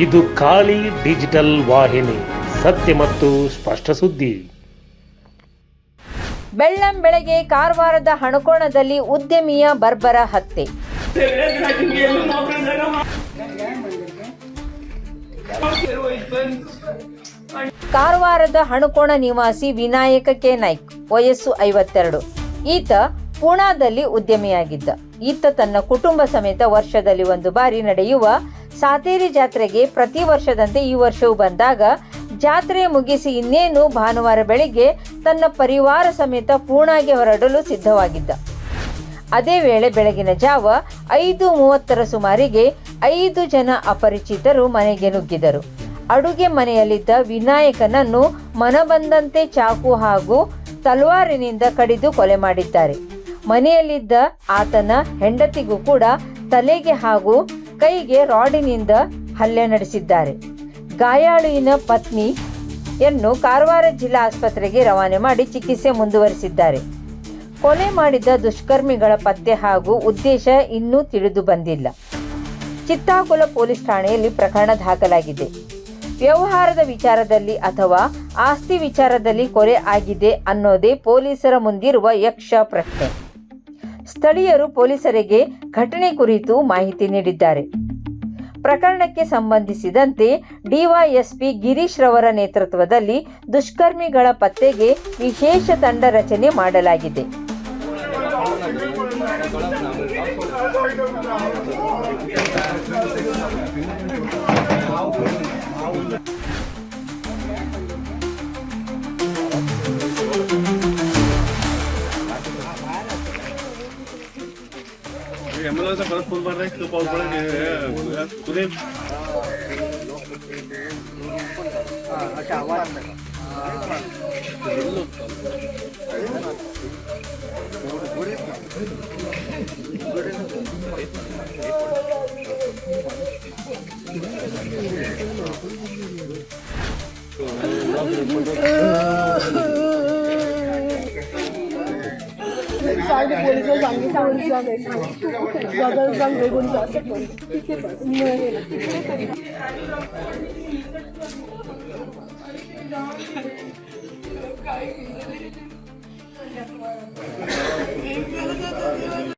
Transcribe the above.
ಇದು ಖಾಲಿ ಡಿಜಿಟಲ್ ವಾಹಿನಿ, ಸತ್ಯ ಮತ್ತು ಸ್ಪಷ್ಟ ಸುದ್ದಿ. ಬೆಳ್ಳಂ ಬೆಳಗ್ಗೆ ಕಾರವಾರದ ಹಣಕೋಣದಲ್ಲಿ ಉದ್ಯಮಿಯ ಬರ್ಬರ ಹತ್ಯೆ. ಕಾರವಾರದ ಹಣಕೋಣ ನಿವಾಸಿ ವಿನಾಯಕ ಕೆ. ನಾಯ್ಕ್, ವಯಸ್ಸು ಐವತ್ತೆರಡು. ಈತ ಪೂಣಾದಲ್ಲಿ ಉದ್ಯಮಿಯಾಗಿದ್ದ. ಈತ ತನ್ನ ಕುಟುಂಬ ಸಮೇತ ವರ್ಷದಲ್ಲಿ ಒಂದು ಬಾರಿ ನಡೆಯುವ ಸಾತೇರಿ ಜಾತ್ರೆಗೆ ಪ್ರತಿ ವರ್ಷದಂತೆ ಈ ವರ್ಷವೂ ಬಂದಾಗ ಜಾತ್ರೆ ಮುಗಿಸಿ ಇನ್ನೇನು ಭಾನುವಾರ ಬೆಳಿಗ್ಗೆ ತನ್ನ ಪರಿವಾರ ಸಮೇತ ಪೂರ್ಣಾಗೆ ಹೊರಡಲು ಸಿದ್ಧವಾಗಿದ್ದ. ಅದೇ ವೇಳೆ ಬೆಳಗಿನ ಜಾವ ಐದು ಮೂವತ್ತರ ಸುಮಾರಿಗೆ ಐದು ಜನ ಅಪರಿಚಿತರು ಮನೆಗೆ ನುಗ್ಗಿದರು. ಅಡುಗೆ ಮನೆಯಲ್ಲಿದ್ದ ವಿನಾಯಕನನ್ನು ಮನಬಂದಂತೆ ಚಾಕು ಹಾಗೂ ತಲ್ವಾರಿನಿಂದ ಕಡಿದು ಕೊಲೆ ಮಾಡಿದ್ದಾರೆ. ಮನೆಯಲ್ಲಿದ್ದ ಆತನ ಹೆಂಡತಿಗೂ ಕೂಡ ತಲೆಗೆ ಹಾಗೂ ಕೈಗೆ ರಾಡಿನಿಂದ ಹಲ್ಲೆ ನಡೆಸಿದ್ದಾರೆ. ಗಾಯಾಳುವಿನ ಪತ್ನಿಯನ್ನು ಕಾರವಾರ ಜಿಲ್ಲಾ ಆಸ್ಪತ್ರೆಗೆ ರವಾನೆ ಮಾಡಿ ಚಿಕಿತ್ಸೆ ಮುಂದುವರಿಸಿದ್ದಾರೆ. ಕೊಲೆ ಮಾಡಿದ ದುಷ್ಕರ್ಮಿಗಳ ಪತ್ತೆ ಹಾಗೂ ಉದ್ದೇಶ ಇನ್ನೂ ತಿಳಿದು ಬಂದಿಲ್ಲ. ಚಿತ್ತಾಕುಲ ಪೊಲೀಸ್ ಠಾಣೆಯಲ್ಲಿ ಪ್ರಕರಣ ದಾಖಲಾಗಿದೆ. ವ್ಯವಹಾರದ ವಿಚಾರದಲ್ಲಿ ಅಥವಾ ಆಸ್ತಿ ವಿಚಾರದಲ್ಲಿ ಕೊಲೆ ಆಗಿದೆ ಅನ್ನೋದೇ ಪೊಲೀಸರ ಮುಂದಿರುವ ಯಕ್ಷ ಪ್ರಶ್ನೆ. ಸ್ಥಳೀಯರು ಪೊಲೀಸರಿಗೆ ಘಟನೆ ಕುರಿತು ಮಾಹಿತಿ ನೀಡಿದ್ದಾರೆ. ಪ್ರಕರಣಕ್ಕೆ ಸಂಬಂಧಿಸಿದಂತೆ ಡಿವೈಎಸ್ಪಿ ಗಿರೀಶ್ ರವರ ನೇತೃತ್ವದಲ್ಲಿ ದುಷ್ಕರ್ಮಿಗಳ ಪತ್ತೆಗೆ ವಿಶೇಷ ತಂಡ ರಚನೆ ಮಾಡಲಾಗಿದೆ. ॲम्ब्युलन्सचा परत फ़ोन मारला इतकं पाऊस पडत तुले Oh, कुदे साईड पोलिसांनी सांगितलं बदल सांग वेगून असं करून Thank